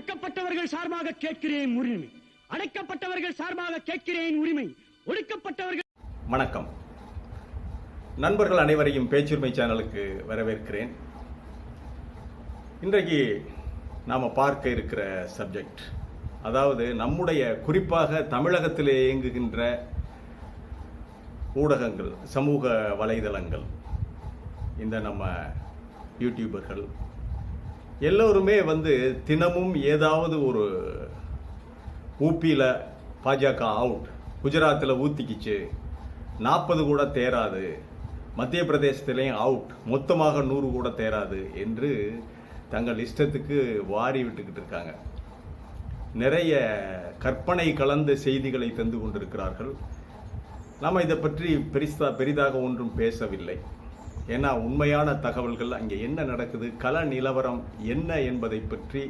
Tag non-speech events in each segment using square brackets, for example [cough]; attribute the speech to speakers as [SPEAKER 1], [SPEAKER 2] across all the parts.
[SPEAKER 1] ஒடுக்கப்பட்டவர்கள் சார்பாக கேட்கிறேன் உரிமை. அடைக்கப்பட்டவர்கள் சார்பாக கேட்கிறேன் உரிமை. ஒடுக்கப்பட்டவர்கள்
[SPEAKER 2] வணக்கம். நண்பர்கள் அனைவரையும் பேச்சுரிமை சேனலுக்கு வரவேற்கிறேன். இன்றைக்கு நாம் பார்க்க இருக்கிற சப்ஜெக்ட் அதாவது நம்முடைய குறிப்பாக தமிழகத்திலே இயங்குகின்ற ஊடகங்கள் சமூக வலைதளங்கள். இந்த நம்ம யூடியூபர்கள் எல்லோருமே வந்து தினமும் ஏதாவது ஒரு ஊப்பியில் பாஜக அவுட் குஜராத்தில் ஊத்திக்கிச்சு. நாற்பது கூட தேராது. மத்திய பிரதேசத்திலையும் அவுட் மொத்தமாக நூறு கூட தேராது என்று தங்கள் இஷ்டத்துக்கு வாரி விட்டுக்கிட்டு இருக்காங்க. நிறைய கற்பனை கலந்த செய்திகளை தந்து கொண்டிருக்கிறார்கள். நாம் இதை பற்றி பெரிசா பெரிதாக ஒன்றும் பேசவில்லை. ஏன்னா உண்மையான தகவல்கள் அங்கே என்ன நடக்குது கல நிலவரம் என்ன என்பதை பற்றி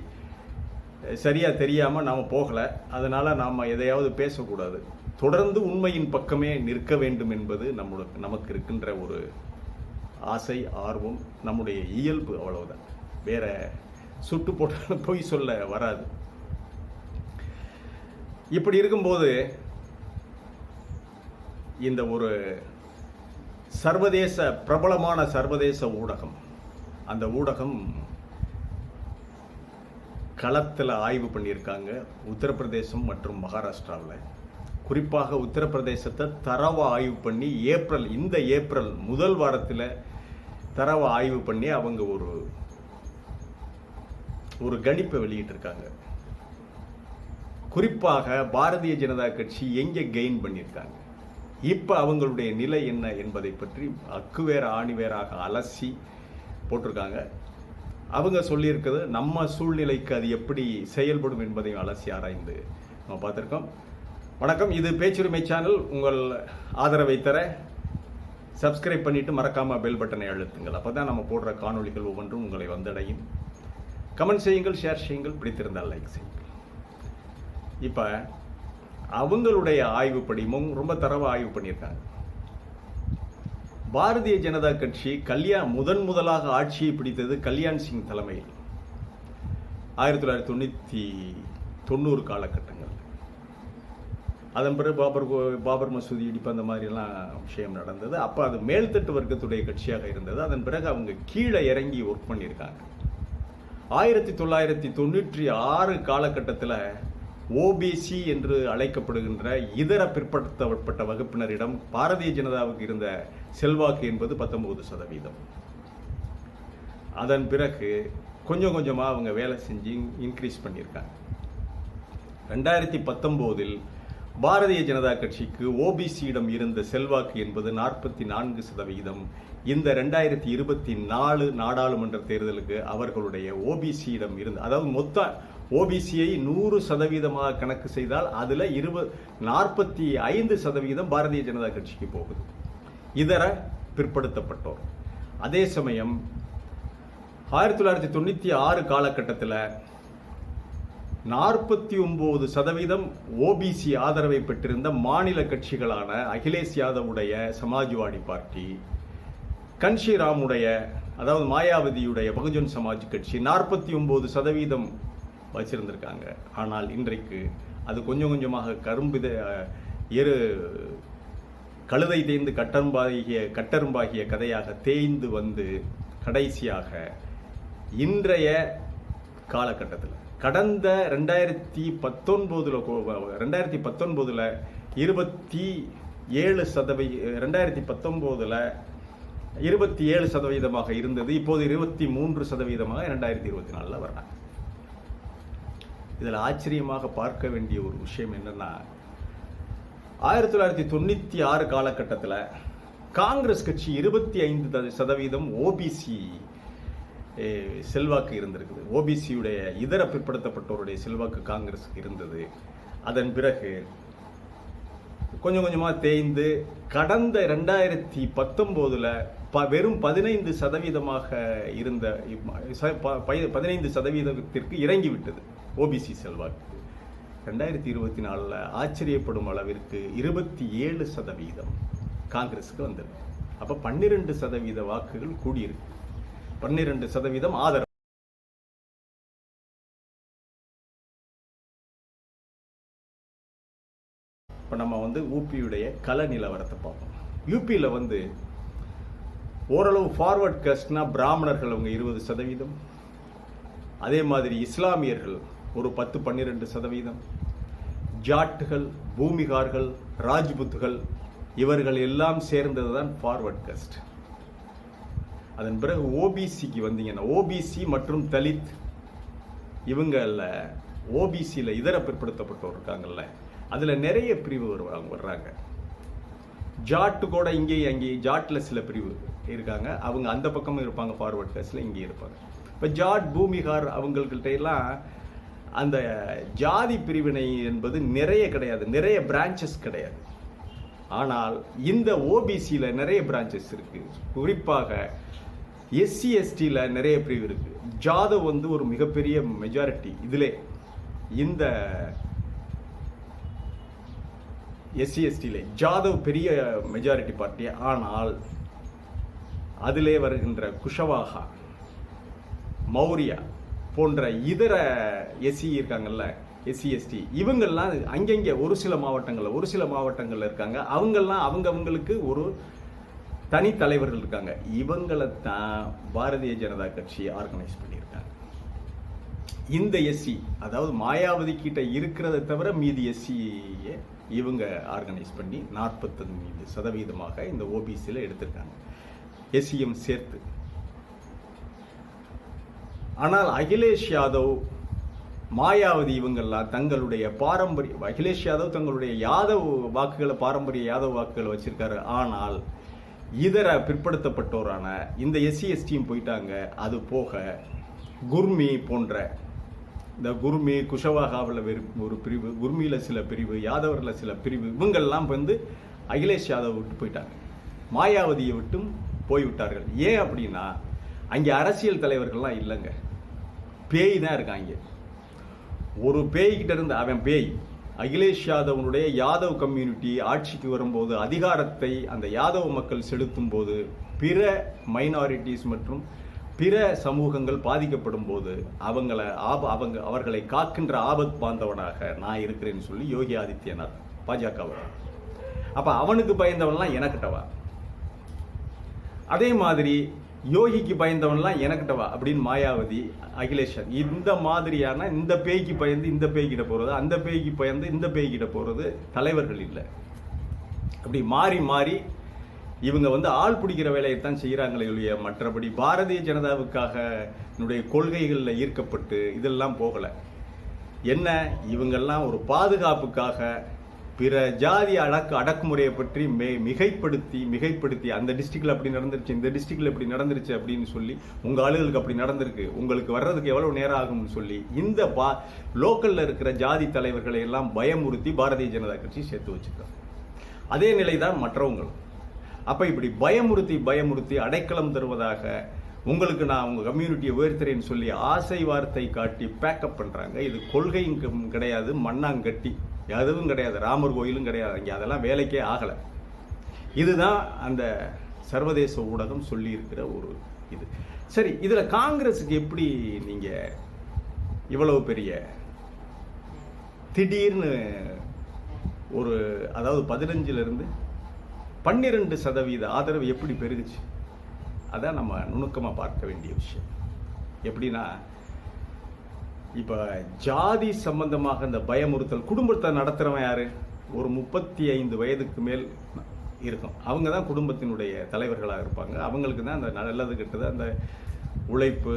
[SPEAKER 2] சரியாக தெரியாமல் நாம் போகலை. அதனால் நாம் எதையாவது பேசக்கூடாது. தொடர்ந்து உண்மையின் பக்கமே நிற்க வேண்டும் என்பது நம்மளுக்கு நமக்கு இருக்கின்ற ஒரு ஆசை ஆர்வம் நம்முடைய இயல்பு அவ்வளவுதான். வேற சுட்டு போட்டாலும் [laughs] பொய் சொல்ல வராது. இப்படி இருக்கும்போது இந்த ஒரு சர்வதேச பிரபலமான சர்வதேச ஊடகம். அந்த ஊடகம் களத்தில் ஆய்வு பண்ணியிருக்காங்க. உத்தரப்பிரதேசம் மற்றும் மகாராஷ்டிராவில். குறிப்பாக உத்தரப்பிரதேசத்தை தரவை ஆய்வு பண்ணி ஏப்ரல் இந்த ஏப்ரல் முதல் வாரத்தில் தரவை ஆய்வு பண்ணி அவங்க ஒரு ஒரு கணிப்பை வெளியிட்டிருக்காங்க. குறிப்பாக பாரதிய ஜனதா கட்சி எங்கே கெயின் பண்ணியிருக்காங்க? இப்போ அவங்களுடைய நிலை என்ன என்பதை பற்றி அக்குவேர ஆணிவேராக அலசி போட்டிருக்காங்க. அவங்க சொல்லியிருக்கிறது நம்ம சூழ்நிலைக்கு அது எப்படி செயல்படும் என்பதையும் அலசி ஆராய்ந்து நம்ம பார்த்துருக்கோம். வணக்கம் இது பேச்சுரிமை சேனல் உங்கள் ஆதரவை தர சப்ஸ்கிரைப் பண்ணிட்டு மறக்காமல் பெல் பட்டனை அழுத்துங்கள். அப்போ தான் நம்ம போடுற காணொளிகள் ஒவ்வொன்றும் உங்களை வந்தடையும். கமெண்ட் செய்யுங்கள் ஷேர் செய்யுங்கள் பிடித்திருந்தால் லைக் செய்யுங்கள். இப்போ அவங்களுடைய ஆய்வுப்படி ரொம்ப தரவா ஆய்வு பண்ணியிருக்காங்க. பாரதிய ஜனதா கட்சி கல்யாண் முதன் முதலாக ஆட்சியை பிடித்தது கல்யாண் சிங் தலைமையில். ஆயிரத்தி தொள்ளாயிரத்தி தொண்ணூற்றி தொண்ணூறு காலகட்டங்கள். அதன் பிறகு பாபர் கோ- பாபர் மசூதி இடிப்பு அந்த மாதிரிலாம் விஷயம் நடந்தது. அப்போ அது மேல்தட்டு வர்க்கத்துடைய கட்சியாக இருந்தது. அதன் பிறகு அவங்க கீழே இறங்கி ஒர்க் பண்ணியிருக்காங்க. ஆயிரத்தி தொள்ளாயிரத்தி தொண்ணூற்றி ஆறு காலகட்டத்தில் ஓபிசி என்று அழைக்கப்படுகின்ற இதர பிற்படுத்தப்பட்ட வகுப்பினரிடம் பாரதிய ஜனதாவுக்கு இருந்த செல்வாக்கு என்பது பத்தொன்பது சதவீதம். அதன் பிறகு கொஞ்சம் கொஞ்சமாக அவங்க வேலை செஞ்சு இன்க்ரீஸ் பண்ணியிருக்காங்க. ரெண்டாயிரத்தி பத்தொம்போதில் பாரதிய ஜனதா கட்சிக்கு ஓபிசியிடம் இருந்த செல்வாக்கு என்பது நாற்பத்தி நான்கு சதவிகிதம் இந்த ரெண்டாயிரத்தி இருபத்தி நாலு நாடாளுமன்ற தேர்தலுக்கு அவர்களுடைய ஓபிசியிடம் இருந்த அதாவது மொத்த ஓபிசியை நூறு சதவீதமாக கணக்கு செய்தால் அதில் இருபது நாற்பத்தி ஐந்து சதவீதம் பாரதிய ஜனதா கட்சிக்கு போகுது. இதர பிற்படுத்தப்பட்டோர். அதே சமயம் ஆயிரத்தி தொள்ளாயிரத்தி தொண்ணூற்றி ஆறு காலகட்டத்தில் நாற்பத்தி ஒம்பது சதவீதம் ஓபிசி ஆதரவை பெற்றிருந்த மாநில கட்சிகளான அகிலேஷ் யாதவுடைய சமாஜ்வாடி பார்ட்டி கன்ஷிராமுடைய அதாவது மாயாவதியுடைய பகுஜன் சமாஜ் கட்சி நாற்பத்தி ஒம்பது சதவீதம் வச்சிருந்திருக்காங்க. ஆனால் இன்றைக்கு அது கொஞ்சம் கொஞ்சமாக கரும்பித எரு கழுதை தேய்ந்து கட்டரும்பாகிய கட்டரும்பாகிய கதையாக தேய்ந்து வந்து கடைசியாக இன்றைய காலகட்டத்தில் கடந்த ரெண்டாயிரத்தி பத்தொன்பதில் ரெண்டாயிரத்தி பத்தொன்பதில் இருபத்தி ஏழு சதவீ ரெண்டாயிரத்தி பத்தொம்போதில் இருபத்தி ஏழு சதவீதமாக இருந்தது. இப்போது இருபத்தி மூன்று சதவீதமாக ரெண்டாயிரத்தி இருபத்தி நாலில் வர்றாங்க. இதில் ஆச்சரியமாக பார்க்க வேண்டிய ஒரு விஷயம் என்னென்னா ஆயிரத்தி தொள்ளாயிரத்தி தொண்ணூற்றி ஆறு காலகட்டத்தில் காங்கிரஸ் கட்சி இருபத்தி ஐந்து சதவீதம் ஓபிசி செல்வாக்கு இருந்திருக்குது. ஓபிசியுடைய இதர பிற்படுத்தப்பட்டோருடைய செல்வாக்கு காங்கிரஸுக்கு இருந்தது. அதன் பிறகு கொஞ்சம் கொஞ்சமாக தேய்ந்து கடந்த ரெண்டாயிரத்தி பத்தொம்போதில் ப வெறும் பதினைந்து சதவீதமாக இருந்த ப- பதினைந்து சதவீதத்திற்கு இறங்கிவிட்டது. ஓபிசி செல்வாக்கு. ரெண்டாயிரத்தி இருபத்தி நாலில் ஆச்சரியப்படும் அளவிற்கு இருபத்தி ஏழு சதவீதம் காங்கிரஸுக்கு வந்திருக்கு அப்போ பன்னிரெண்டு சதவீத வாக்குகள் கூடியிருக்கு. பன்னிரெண்டு சதவீதம் ஆதரவு. இப்போ நம்ம வந்து ஊபியுடைய கல நிலவரத்தை பார்ப்போம். யூபியில் வந்து ஓரளவு ஃபார்வர்ட் கஸ்ட்னா பிராமணர்கள் அவங்க இருபது சதவீதம். அதே மாதிரி இஸ்லாமியர்கள் ஒரு பத்து பன்னிரெண்டு சதவீதம். ஜாட்டுகள் பூமிகார்கள் ராஜ்புத்துகள் இவர்கள் எல்லாம் சேர்ந்தது தான் ஃபார்வர்ட் கஸ்ட் அதன் பிறகு ஓபிசிக்கு வந்தீங்கன்னா ஓபிசி மற்றும் தலித் இவங்கள ஓபிசியில் இதர பிற்படுத்தப்பட்டோர் இருக்காங்கல்ல அதில் நிறைய பிரிவு வருவாங்க வர்றாங்க. ஜாட்டு கூட இங்கேயும் அங்கேயும் ஜாட்டில் சில பிரிவு இருக்காங்க. அவங்க அந்த பக்கமும் இருப்பாங்க ஃபார்வர்ட் காஸ்டில் இங்கேயும் இருப்பாங்க. இப்போ ஜாட் பூமிகார் அவங்கள்கிட்ட எல்லாம் அந்த ஜாதி பிரிவினை என்பது நிறைய கிடையாது நிறைய பிரான்ச்சஸ் கிடையாது. ஆனால் இந்த ஓபிசியில் நிறைய பிரான்ச்சஸ் இருக்குது குறிப்பாக எஸ்சி எஸ்டியில் நிறைய பிரிவு இருக்குது ஜாதவ் வந்து ஒரு மிகப்பெரிய மெஜாரிட்டி இதிலே. இந்த எஸ்சி எஸ்டியில் ஜாதவ் பெரிய மெஜாரிட்டி பார்ட்டி ஆனால் அதிலே வருகின்ற குஷவாகா மௌரியா போன்ற இதர எஸ்சி இருக்காங்கல்ல எஸ்சி எஸ்டி இவங்கள்லாம் அங்கங்கே ஒரு சில மாவட்டங்களில் ஒரு சில மாவட்டங்களில் இருக்காங்க. அவங்கெல்லாம் அவங்க அவங்களுக்கு ஒரு தனி தலைவர்கள் இருக்காங்க. இவங்களை தான் பாரதிய ஜனதா கட்சி ஆர்கனைஸ் பண்ணியிருக்காங்க. இந்த எஸ்சி அதாவது மாயாவதி கிட்ட இருக்கிறத தவிர மீதி எஸ்சியை இவங்க ஆர்கனைஸ் பண்ணி நாற்பத்தஞ்சு சதவீதமாக இந்த ஓபிசியில் எடுத்திருக்காங்க. எஸ்சியும் சேர்த்து. ஆனால் அகிலேஷ் யாதவ் மாயாவதி இவங்கள்லாம் தங்களுடைய பாரம்பரிய அகிலேஷ் யாதவ் தங்களுடைய யாதவ் வாக்குகளை பாரம்பரிய யாதவ் வாக்குகளை வச்சிருக்காரு. ஆனால் இதர பிற்படுத்தப்பட்டோரான இந்த எஸ்சி எஸ்டியும் போயிட்டாங்க. அது போக குர்மி போன்ற இந்த குர்மி குஷவாகாவில் ஒரு பிரிவு குர்மியில் சில பிரிவு யாதவரில் சில பிரிவு இவங்கள்லாம் வந்து அகிலேஷ் யாதவ் விட்டு போயிட்டாங்க. மாயாவதியை விட்டும் போய்விட்டார்கள். ஏன் அப்படின்னா அங்கே அரசியல் தலைவர்கள்லாம் இல்லைங்க. பேய் தான் இருக்காங்க. ஒரு பேய்கிட்ட இருந்து அவன் பேய். அகிலேஷ் யாதவனுடைய யாதவ் கம்யூனிட்டி ஆட்சிக்கு வரும்போது அதிகாரத்தை அந்த யாதவ மக்கள் செலுத்தும் போது பிற மைனாரிட்டிஸ் மற்றும் பிற சமூகங்கள் பாதிக்கப்படும் போது அவங்கள ஆப அவங்க அவர்களை காக்கின்ற ஆபத் பாந்தவனாக நான் இருக்கிறேன்னு சொல்லி யோகி ஆதித்யநாத் பாஜக அப்போ அவனுக்கு பயந்தவன்லாம் எனக்கிட்டவா? அதே மாதிரி யோகிக்கு பயந்தவன்லாம் எனக்கிட்ட வா அப்படின்னு மாயாவதி அகிலேஷன். இந்த மாதிரியான இந்த பேய்க்கு பயந்து இந்த பேய்கிட்ட போகிறது அந்த பேய்க்கு பயந்து இந்த பேய்கிட்ட போகிறது தலைவர்கள் இல்லை. அப்படி மாறி மாறி இவங்க வந்து ஆள் பிடிக்கிற வேலையை தான் செய்கிறாங்களே ஒழிய மற்றபடி பாரதிய ஜனதாவுக்காக என்னுடைய கொள்கைகளில் ஈர்க்கப்பட்டு இதெல்லாம் போகலை. என்ன? இவங்கெல்லாம் ஒரு பாதுகாப்புக்காக பிற ஜாதி அடக்கு அடக்குமுறையை பற்றி மே மிகைப்படுத்தி மிகைப்படுத்தி அந்த டிஸ்ட்ரிக்டில் அப்படி நடந்துருச்சு இந்த டிஸ்ட்ரிக்டில் இப்படி நடந்துருச்சு அப்படின்னு சொல்லி உங்கள் ஆளுகளுக்கு அப்படி நடந்திருக்கு உங்களுக்கு வர்றதுக்கு எவ்வளவு நேரம் ஆகும்னு சொல்லி இந்த பா லோக்கலில் இருக்கிற ஜாதி தலைவர்களை எல்லாம் பயமுறுத்தி பாரதிய ஜனதா கட்சி சேர்த்து வச்சுருக்காங்க. அதே நிலை தான் மற்றவங்களும். அப்போ இப்படி பயமுறுத்தி பயமுறுத்தி அடைக்கலம் தருவதாக உங்களுக்கு நான் உங்கள் கம்யூனிட்டியை உயர்த்துறேன்னு சொல்லி ஆசை வார்த்தை காட்டி பேக்கப் பண்ணுறாங்க இது கொள்கையும் கிடையாது மண்ணாங்கட்டி. எதுவும் கிடையாது. ராமர் கோயிலும் கிடையாது. அங்கே அதெல்லாம் வேலைக்கே ஆகலை. இதுதான் அந்த சர்வதேச ஊடகம் சொல்லி இருக்கிற ஒரு இது. சரி இதில் காங்கிரஸுக்கு எப்படி நீங்கள் இவ்வளவு பெரிய திடீர்னு ஒரு அதாவது பதினஞ்சிலிருந்து பன்னிரெண்டு சதவீத ஆதரவு எப்படி பெருகுச்சு? அதான் நம்ம நுணுக்கமாக பார்க்க வேண்டிய விஷயம். எப்படின்னா இப்போ ஜாதி சம்பந்தமாக இந்த பயமுறுத்தல் குடும்பத்தை நடத்துகிறவன் யார்? ஒரு முப்பத்தி ஐந்து வயதுக்கு மேல் இருக்கும். அவங்க தான் குடும்பத்தினுடைய தலைவர்களாக இருப்பாங்க. அவங்களுக்கு தான் அந்த நல்லது கெட்டது அந்த உழைப்பு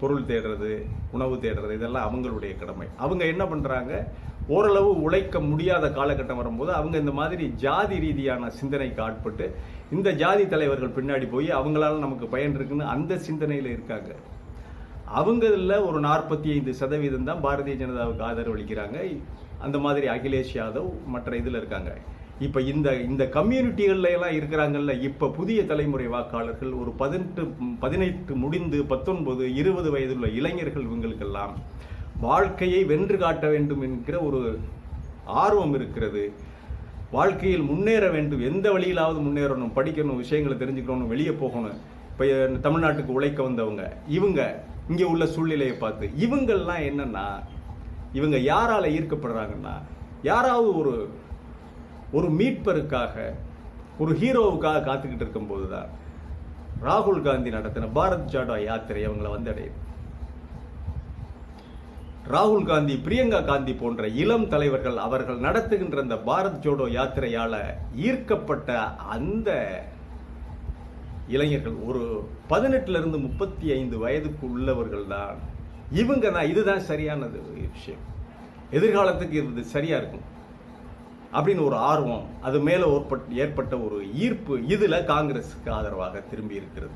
[SPEAKER 2] பொருள் தேடுறது உணவு தேடுறது இதெல்லாம் அவங்களுடைய கடமை. அவங்க என்ன பண்ணுறாங்க ஓரளவு உழைக்க முடியாத காலகட்டம் வரும்போது அவங்க இந்த மாதிரி ஜாதி ரீதியான சிந்தனைக்கு ஆட்பட்டு இந்த ஜாதி தலைவர்கள் பின்னாடி போய் அவங்களால நமக்கு பயன் இருக்குன்னு அந்த சிந்தனையில் இருக்காங்க. அவங்களில் ஒரு நாற்பத்தி ஐந்து சதவீதம் தான் பாரதிய ஜனதாவுக்கு ஆதரவு அளிக்கிறாங்க. அந்த மாதிரி அகிலேஷ் யாதவ் மற்ற இதில் இருக்காங்க. இப்போ இந்த இந்த கம்யூனிட்டிகள்ல எல்லாம் இருக்கிறாங்கல்ல இப்போ புதிய தலைமுறை வாக்காளர்கள் ஒரு பதினெட்டு பதினெட்டு முடிந்து பத்தொன்பது இருபது வயதுள்ள இளைஞர்கள் இவங்களுக்கெல்லாம் வாழ்க்கையை வென்று காட்ட வேண்டும் என்கிற ஒரு ஆர்வம் இருக்கிறது. வாழ்க்கையில் முன்னேற வேண்டும். எந்த வழியிலாவது முன்னேறணும் படிக்கணும் விஷயங்களை தெரிஞ்சுக்கணும் வெளியே போகணும். இப்போ தமிழ்நாட்டுக்கு உழைக்க வந்தவங்க இவங்க இங்கே உள்ள சூழ்நிலையை பார்த்து இவங்கள்லாம் என்னன்னா இவங்க யாரால் ஈர்க்கப்படுறாங்கன்னா யாராவது ஒரு ஒரு மீட்பருக்காக ஒரு ஹீரோவுக்காக காத்துக்கிட்டு இருக்கும்போது தான் ராகுல் காந்தி நடத்தின பாரத் ஜாடோ யாத்திரை அவங்களை வந்தடையுது. ராகுல் காந்தி பிரியங்கா காந்தி போன்ற இளம் தலைவர்கள் அவர்கள் நடத்துகின்ற அந்த பாரத் ஜோடோ யாத்திரையால் ஈர்க்கப்பட்ட அந்த இளைஞர்கள். ஒரு பதினெட்டுலேருந்து முப்பத்தி ஐந்து வயதுக்கு உள்ளவர்கள் தான் இவங்க தான் இதுதான் சரியானது விஷயம். எதிர்காலத்துக்கு இது சரியாக இருக்கும். அப்படின்னு ஒரு ஆர்வம் அது மேலே ஏற்பட்ட- ஏற்பட்ட ஒரு ஈர்ப்பு இதில் காங்கிரஸுக்கு ஆதரவாக திரும்பி இருக்கிறது.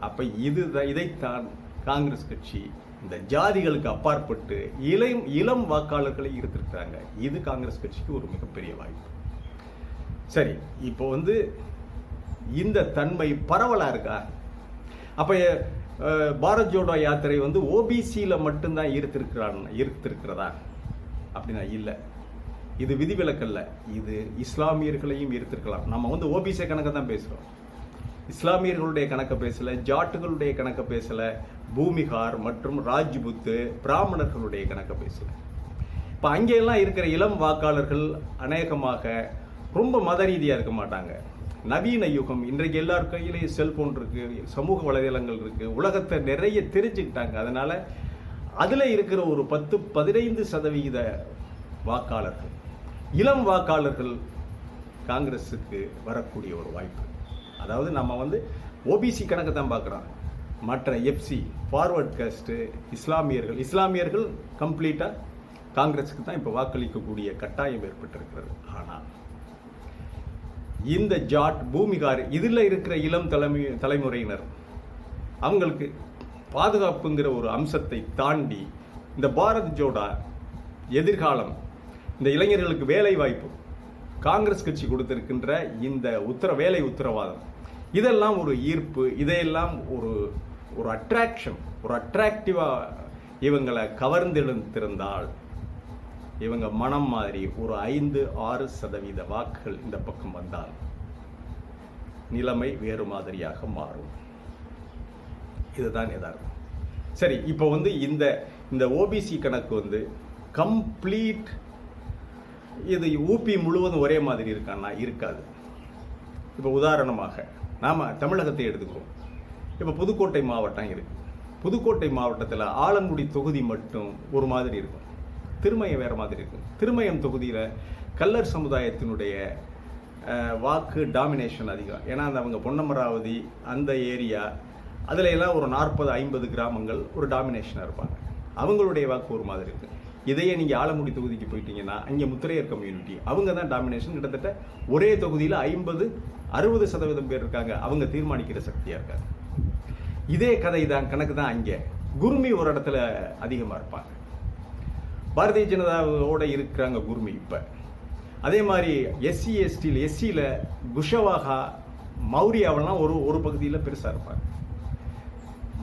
[SPEAKER 2] அப்போ இது இதைத்தான் காங்கிரஸ் கட்சி இந்த ஜாதிகளுக்கு அப்பாற்பட்டு இளம் இளம் வாக்காளர்களை ஈர்த்திருக்கிறாங்க. இது காங்கிரஸ் கட்சிக்கு ஒரு மிகப்பெரிய வாய்ப்பு. சரி இப்போ வந்து இந்த தன்மை பரவலாக இருக்கா? அப்போ பாரத் ஜோடோ யாத்திரை வந்து ஓபிசியில் மட்டும்தான் ஈர்த்திருக்கிறான் ஈர்த்திருக்கிறதா? அப்படின்னா இல்லை. இது விதிவிலக்கல்ல. இது இஸ்லாமியர்களையும் ஈர்த்திருக்கலாம். நம்ம வந்து ஓபிசி கணக்கை தான் பேசுகிறோம் இஸ்லாமியர்களுடைய கணக்கை பேசலை ஜாட்டுகளுடைய கணக்கை பேசலை பூமிகார் மற்றும் ராஜ்புத்து பிராமணர்களுடைய கணக்கை பேசலை. இப்போ அங்கெல்லாம் இருக்கிற இளம் வாக்காளர்கள் அநேகமாக ரொம்ப மத ரீதியாக இருக்க மாட்டாங்க. நவீன யுகம் இன்றைக்கு எல்லார் கையிலையும் செல்போன் இருக்குது சமூக வலைதளங்கள் இருக்குது உலகத்தை நிறைய தெரிஞ்சுக்கிட்டாங்க. அதனால் அதில் இருக்கிற ஒரு பத்து பதினைந்து சதவிகித வாக்காளர்கள் இளம் வாக்காளர்கள் காங்கிரஸுக்கு வரக்கூடிய ஒரு வாய்ப்பு. அதாவது நம்ம வந்து ஓபிசி கணக்கு தான் பார்க்குறோம் மற்ற எஃப்சி ஃபார்வர்ட் காஸ்ட்டு இஸ்லாமியர்கள் இஸ்லாமியர்கள் கம்ப்ளீட்டாக காங்கிரஸுக்கு தான் இப்போ வாக்களிக்கக்கூடிய கட்டாயம் ஏற்பட்டிருக்கிறது. ஆனால் இந்த ஜாட் பூமிகார் இதில் இருக்கிற இளம் தலைமை தலைமுறையினர் அவங்களுக்கு பாதுகாப்புங்கிற ஒரு அம்சத்தை தாண்டி இந்த பாரத் ஜோடா எதிர்காலம் இந்த இளைஞர்களுக்கு வேலை வாய்ப்பு காங்கிரஸ் கட்சி கொடுத்திருக்கின்ற இந்த உத்தர வேலை உத்தரவாதம் இதெல்லாம் ஒரு ஈர்ப்பு இதையெல்லாம் ஒரு ஒரு அட்ராக்ஷன் ஒரு அட்ராக்டிவாக இவங்களை கவர்ந்தெழுந்திருந்தால் இவங்க மனம் மாதிரி ஒரு ஐந்து ஆறு சதவீத வாக்குகள் இந்த பக்கம் வந்தால் நிலைமை வேறு மாதிரியாக மாறும். இதுதான் எதார்த்தம். சரி இப்போ வந்து இந்த இந்த ஓபிசி கணக்கு வந்து கம்ப்ளீட் இது ஊபி முழுவதும் ஒரே மாதிரி இருக்கான்னா இருக்காது. இப்போ உதாரணமாக நாம் தமிழகத்தை எடுத்துக்கிறோம் இப்போ புதுக்கோட்டை மாவட்டம் இருக்குது புதுக்கோட்டை மாவட்டத்தில் ஆலங்குடி தொகுதி மட்டும் ஒரு மாதிரி இருக்கும். திருமயம் வேறு மாதிரி இருக்கும் திருமயம் தொகுதியில் கல்லர் சமுதாயத்தினுடைய வாக்கு டாமினேஷன் அதிகம். ஏன்னா அந்த அவங்க பொன்னமராவதி அந்த ஏரியா அதில் எல்லாம் ஒரு நாற்பது ஐம்பது கிராமங்கள் ஒரு டாமினேஷனாக இருப்பாங்க. அவங்களுடைய வாக்கு ஒரு மாதிரி இருக்குது இதையே நீங்கள் ஆலங்குடி தொகுதிக்கு போயிட்டீங்கன்னா அங்கே முத்திரையர் கம்யூனிட்டி அவங்க தான் டாமினேஷன் கிட்டத்தட்ட ஒரே தொகுதியில் ஐம்பது அறுபது சதவீதம் பேர் இருக்காங்க. அவங்க தீர்மானிக்கிற சக்தியாக இருக்காங்க. இதே கதை தான் கணக்கு தான் அங்கே. குருமி ஒரு இடத்துல அதிகமாக இருப்பாங்க. பாரதிய ஜனதாவோட இருக்கிறாங்க குர்மி இப்போ. அதே மாதிரி எஸ்சி எஸ்டியில் எஸ்சியில் குஷவாகா மௌரியாவெல்லாம் ஒரு ஒரு பகுதியில் பெருசாக இருப்பாங்க.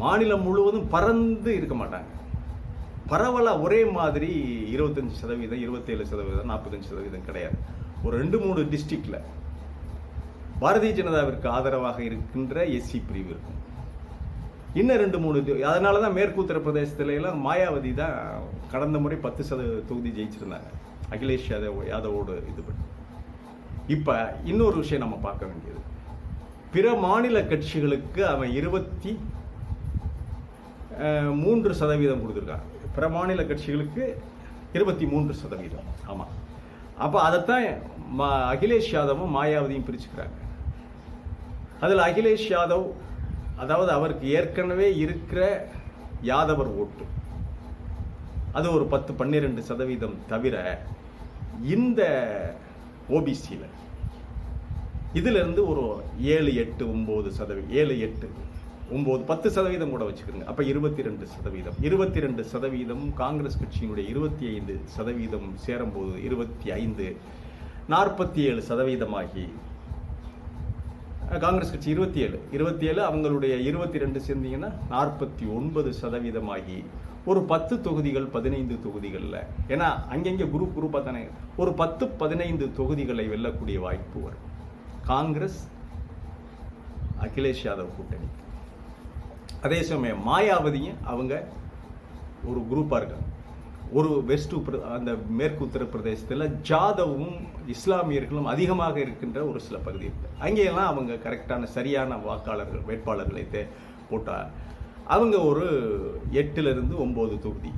[SPEAKER 2] மாநிலம் முழுவதும் பறந்து இருக்க மாட்டாங்க. பரவலாக ஒரே மாதிரி இருபத்தஞ்சி சதவீதம் இருபத்தேழு சதவீதம் நாற்பத்தஞ்சு சதவீதம் கிடையாது. ஒரு ரெண்டு மூணு டிஸ்ட்ரிக்டில் பாரதிய ஜனதாவிற்கு ஆதரவாக இருக்கின்ற எஸ்சி பிரிவு இருக்கும். இன்னும் ரெண்டு மூணு அதனால தான் மேற்கு உத்தரப்பிரதேசத்துல எல்லாம் மாயாவதி தான் கடந்த முறை பத்து சதவீத தொகுதி ஜெயிச்சிருந்தாங்க. அகிலேஷ் யாதவ் யாதவோடு இது பண்ணி. இப்போ இன்னொரு விஷயம் நம்ம பார்க்க வேண்டியது. பிற மாநில கட்சிகளுக்கு அவன் இருபத்தி மூன்று சதவீதம் கொடுத்துருக்கான். பிற மாநில கட்சிகளுக்கு இருபத்தி மூன்று சதவீதம். ஆமாம் அப்போ அதைத்தான் ம- அகிலேஷ் யாதவும் மாயாவதியும் பிரிச்சுக்கிறாங்க. அதில் அகிலேஷ் யாதவ் அதாவது அவருக்கு ஏற்கனவே இருக்கிற யாதவர் ஓட்டு. அது ஒரு பத்து பன்னிரெண்டு சதவீதம் தவிர இந்த ஓபிசியில் இதிலிருந்து ஒரு ஏழு எட்டு ஒம்பது சதவீதம் ஏழு எட்டு ஒம்பது பத்து சதவீதம் கூட வச்சுக்கோங்க. அப்போ இருபத்தி ரெண்டு சதவீதம். இருபத்தி ரெண்டு சதவீதம் காங்கிரஸ் கட்சியினுடைய இருபத்தி ஐந்து சதவீதம் சேரும்போது இருபத்தி ஐந்து நாற்பத்தி ஏழு சதவீதமாகி காங்கிரஸ் கட்சி இருபத்தி ஏழு இருபத்தி ஏழு அவங்களுடைய இருபத்தி ரெண்டு சேர்ந்தீங்கன்னா நாற்பத்தி ஒன்பது சதவீதமாகி ஒரு பத்து தொகுதிகள் பதினைந்து தொகுதிகளில். ஏன்னா அங்கங்கே குரூப் குரூப்பாக தானே ஒரு பத்து பதினைந்து தொகுதிகளை வெல்லக்கூடிய வாய்ப்பு வரும். காங்கிரஸ் அகிலேஷ் யாதவ் கூட்டணி. அதே சமயம் மாயாவதியும் அவங்க ஒரு குரூப்பாக இருக்காங்க. ஒரு வெஸ்ட் அந்த மேற்கு உத்தரப்பிரதேசத்தில் ஜாதவும் இஸ்லாமியர்களும் அதிகமாக இருக்கின்ற ஒரு சில பகுதி இருக்குது அங்கேயெல்லாம் அவங்க கரெக்டான சரியான வாக்காளர்கள் வேட்பாளர்களை தே போட்டால் அவங்க ஒரு எட்டுலேருந்து ஒம்பது தொகுதி.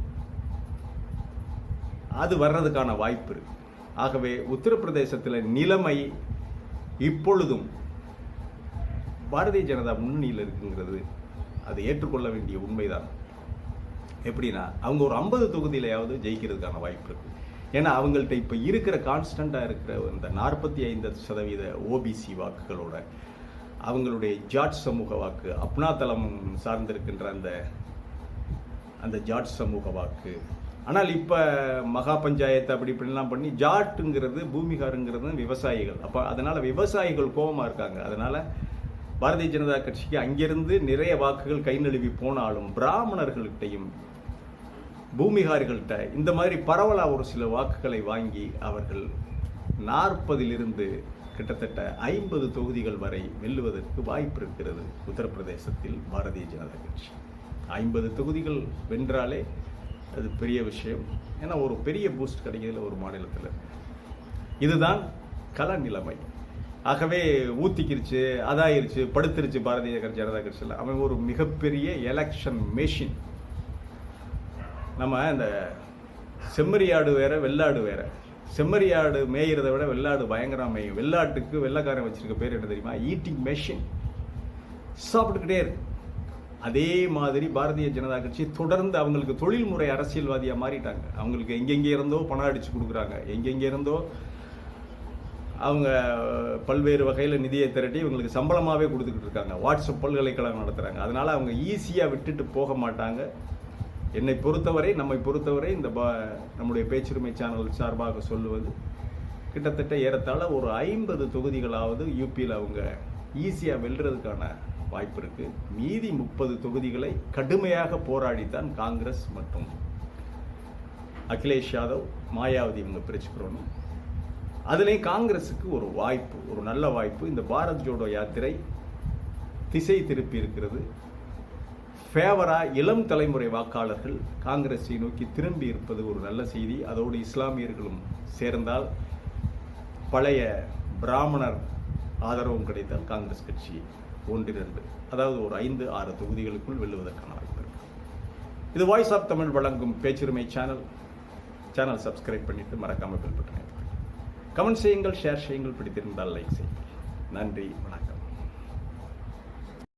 [SPEAKER 2] அது வர்றதுக்கான வாய்ப்பு இருக்கு. ஆகவே உத்தரப்பிரதேசத்தில் நிலைமை இப்பொழுதும் பாரதிய ஜனதா முன்னணியில் இருக்குங்கிறது அது ஏற்றுக்கொள்ள வேண்டிய உண்மைதான். எப்படின்னா அவங்க ஒரு ஐம்பது தொகுதியிலையாவது ஜெயிக்கிறதுக்கான வாய்ப்பு இருக்கு. ஏன்னா அவங்கள்ட்ட இப்போ இருக்கிற கான்ஸ்டண்ட்டாக இருக்கிற இந்த நாற்பத்தி ஐந்து சதவீத ஓபிசி வாக்குகளோட அவங்களுடைய ஜாட் சமூக வாக்கு அப்னா தளம் சார்ந்திருக்கின்ற அந்த அந்த ஜாட் சமூக வாக்கு. ஆனால் இப்போ மகா பஞ்சாயத்து அப்படி இப்படிலாம் பண்ணி ஜாட்டுங்கிறது பூமிகாருங்கிறது விவசாயிகள். அப்போ அதனால் விவசாயிகள் கோபமாக இருக்காங்க. அதனால் பாரதிய ஜனதா கட்சிக்கு அங்கிருந்து நிறைய வாக்குகள் கை நழுவி போனாலும் பிராமணர்கள்கிட்டையும் பூமிகாரிகள்கிட்ட இந்த மாதிரி பரவலாக ஒரு சில வாக்குகளை வாங்கி அவர்கள் நாற்பதிலிருந்து கிட்டத்தட்ட ஐம்பது தொகுதிகள் வரை வெல்லுவதற்கு வாய்ப்பு இருக்கிறது உத்தரப்பிரதேசத்தில் பாரதிய ஜனதா கட்சி. ஐம்பது தொகுதிகள் வென்றாலே அது பெரிய விஷயம். ஏன்னா ஒரு பெரிய பூஸ்ட் கிடைக்கிறதுல ஒரு மாநிலத்தில். இதுதான் கள நிலைமை ஆகவே ஊத்திக்கிருச்சு அதாயிருச்சு படுத்துருச்சு பாரதிய ஜனதா கட்சியில். அவன் ஒரு மிகப்பெரிய எலெக்ஷன் மெஷின் நம்ம இந்த செம்மறியாடு வேற வெள்ளாடு வேற. செம்மறியாடு மேயிறதை விட வெள்ளாடு பயங்கரம் மேயும். வெள்ளாட்டுக்கு வெள்ளைக்காரன் வச்சிருக்க பேர் என்ன தெரியுமா? ஈட்டிங் மெஷின் சாப்பிட்டுக்கிட்டே இருக்கு. அதே மாதிரி பாரதிய ஜனதா கட்சி தொடர்ந்து அவங்களுக்கு தொழில்முறை அரசியல்வாதியாக மாறிட்டாங்க. அவங்களுக்கு எங்கெங்கே இருந்தோ பணம் அடிச்சு கொடுக்குறாங்க. எங்கெங்கே இருந்தோ அவங்க பல்வேறு வகையில் நிதியை திரட்டி இவங்களுக்கு சம்பளமாகவே கொடுத்துக்கிட்டு இருக்காங்க. வாட்ஸ்அப் பல்கலைக்கழகம் நடத்துகிறாங்க அதனால் அவங்க ஈஸியாக விட்டுட்டு போக மாட்டாங்க. என்னை பொறுத்தவரை நம்மை பொறுத்தவரை இந்த பா நம்முடைய பேச்சுரிமை சேனல் சார்பாக சொல்லுவது கிட்டத்தட்ட ஏறத்தாழ ஒரு ஐம்பது தொகுதிகளாவது யூபியில் அவங்க ஈஸியாக வெல்றதுக்கான வாய்ப்பு இருக்குது மீதி முப்பது தொகுதிகளை கடுமையாக போராடித்தான் காங்கிரஸ் மற்றும் அகிலேஷ் யாதவ் மாயாவதி இவங்க பிரிச்சுக்கிறோன்னு. அதுலேயும் காங்கிரஸுக்கு ஒரு வாய்ப்பு ஒரு நல்ல வாய்ப்பு. இந்த பாரத் ஜோடோ யாத்திரை திசை திருப்பி இருக்கிறது. ஃபேவராக இளம் தலைமுறை வாக்காளர்கள் காங்கிரஸை நோக்கி திரும்பி இருப்பது ஒரு நல்ல செய்தி. அதோடு இஸ்லாமியர்களும் சேர்ந்தால் பழைய பிராமணர் ஆதரவும் கிடைத்தால் காங்கிரஸ் கட்சி ஒன்றிரண்டு. அதாவது ஒரு ஐந்து ஆறு தொகுதிகளுக்குள் வெல்லுவதற்கான வாய்ப்பு இருக்கு. இது வாய்ஸ் ஆஃப் தமிழ் வழங்கும் பேச்சுரிமை சேனல் சேனல் சப்ஸ்கிரைப் பண்ணிவிட்டு மறக்காமல் பெல் பட்டனை கமெண்ட் செய்யுங்கள் ஷேர் செய்யுங்கள் பிடித்திருந்தால் லைக் செய்யுங்கள். நன்றி